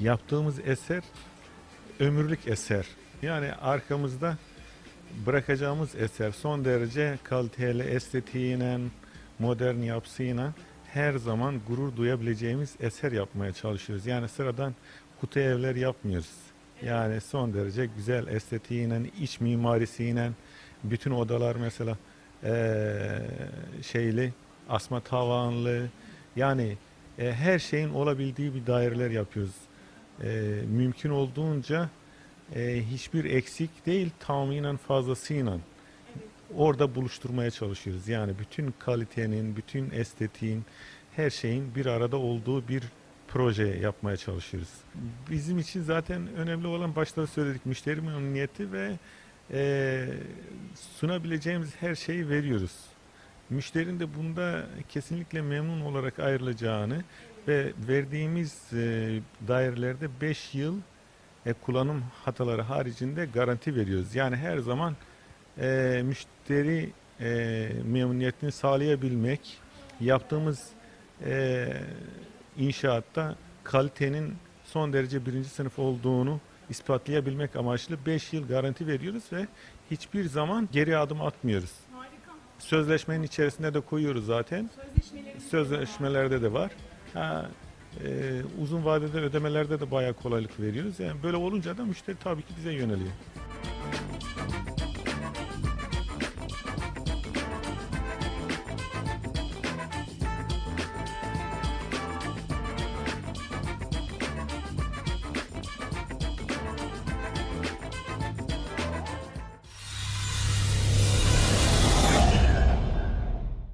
yaptığımız eser ömürlük eser. Yani arkamızda bırakacağımız eser son derece kaliteli estetiğiyle, modern yapısıyla her zaman gurur duyabileceğimiz eser yapmaya çalışıyoruz. Yani sıradan kutu evler yapmıyoruz. Yani son derece güzel estetiğiyle, iç mimarisiyle, bütün odalar mesela eee, şeyli, asma tavanlı, yani e, her şeyin olabildiği bir daireler yapıyoruz. E, mümkün olduğunca e, hiçbir eksik değil, tamamıyla fazlasıyla orada buluşturmaya çalışıyoruz. Yani bütün kalitenin, bütün estetiğin, her şeyin bir arada olduğu bir proje yapmaya çalışıyoruz. Bizim için zaten önemli olan başta söyledik müşteri memnuniyeti ve e, sunabileceğimiz her şeyi veriyoruz. Müşterinin de bunda kesinlikle memnun olarak ayrılacağını ve verdiğimiz e, dairelerde 5 yıl e, kullanım hataları haricinde garanti veriyoruz. Yani her zaman e, müşteri e, memnuniyetini sağlayabilmek, yaptığımız e, inşaatta kalitenin son derece birinci sınıf olduğunu ispatlayabilmek amaçlı 5 yıl garanti veriyoruz ve hiçbir zaman geri adım atmıyoruz. Harika. Sözleşmenin içerisinde de koyuyoruz zaten. Sözleşmelerde de var. Ha, e, uzun vadede ödemelerde de bayağı kolaylık veriyoruz. Yani böyle olunca da müşteri tabii ki bize yöneliyor.